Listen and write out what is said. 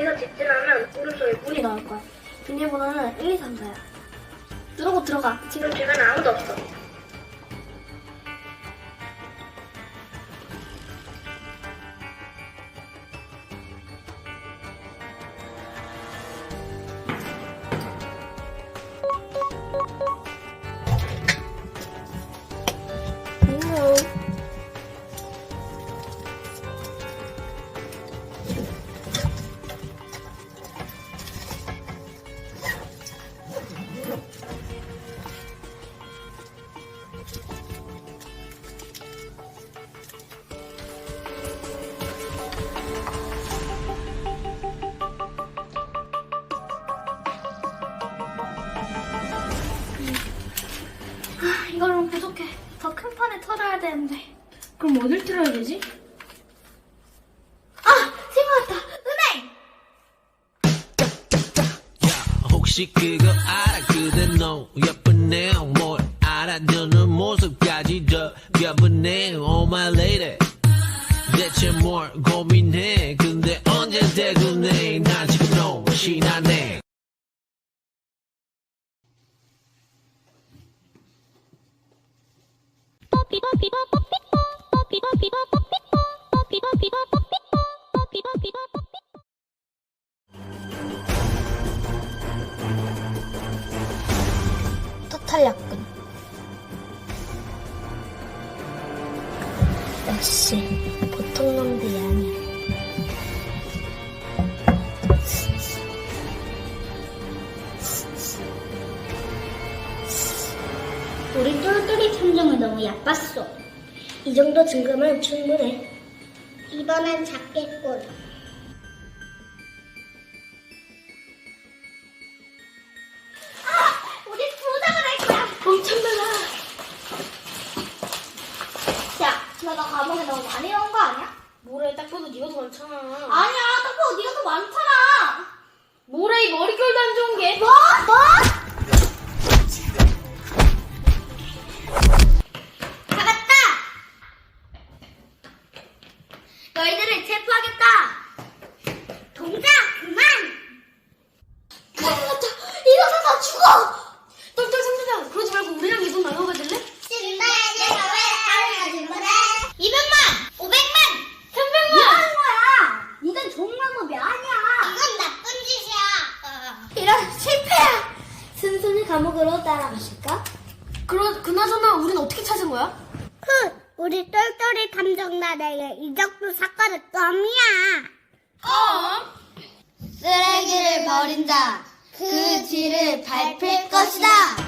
거기서 직진하면 오른쪽에 문이 나올 거야. 비밀번호는 1, 2, 3, 4야. 누르고 들어가. 지금 주변에 아무도 없어. 털어야 되는데. 그럼 어딜 틀어야 되지? 아! 생각났다! 은행! 혹시 그거 알아 그대 너 예쁘네 뭘 알아주는 모습까지 더 예쁘네 Oh my lady 대체 뭘 고민해 근데 언제 지금 토탈약군. 역시 우리 똘똘이 탐정은 너무 야빴어. 이 정도 증거면 충분해. 이번엔 작겠군. 아! 우리 부담을 할 거야! 엄청 많아. 야, 너나 감옥에 너무 많이 넣은 거 아니야? 모래 딱 봐도 네가 더 많잖아. 아니야, 딱 봐도 네가 더 많잖아. 모래 이 머릿결도 안 좋은 게. 뭐? 뭐? 너희들을 체포하겠다! 동작 그만! 큰일 났다! 이러다 다 죽어! 똘똘 삼대장 그러지 말고 우리랑 이돈 나눠가 줄래? 신나야 내가 왜 알려준 거래? 200만! 500만! 300만! 뭐 하는 거야? 이건 정말 뭐 아니야! 이건 나쁜 짓이야! 이런 실패야! 순순히 감옥으로 따라가실까? 그러 그나저나 우린 어떻게 찾은 거야? 흠! 우리 똘똘이 탐정나라의 이적도 사건의 껌이야! 어? 쓰레기를 버린 자, 그 뒤를 밟힐 것이다!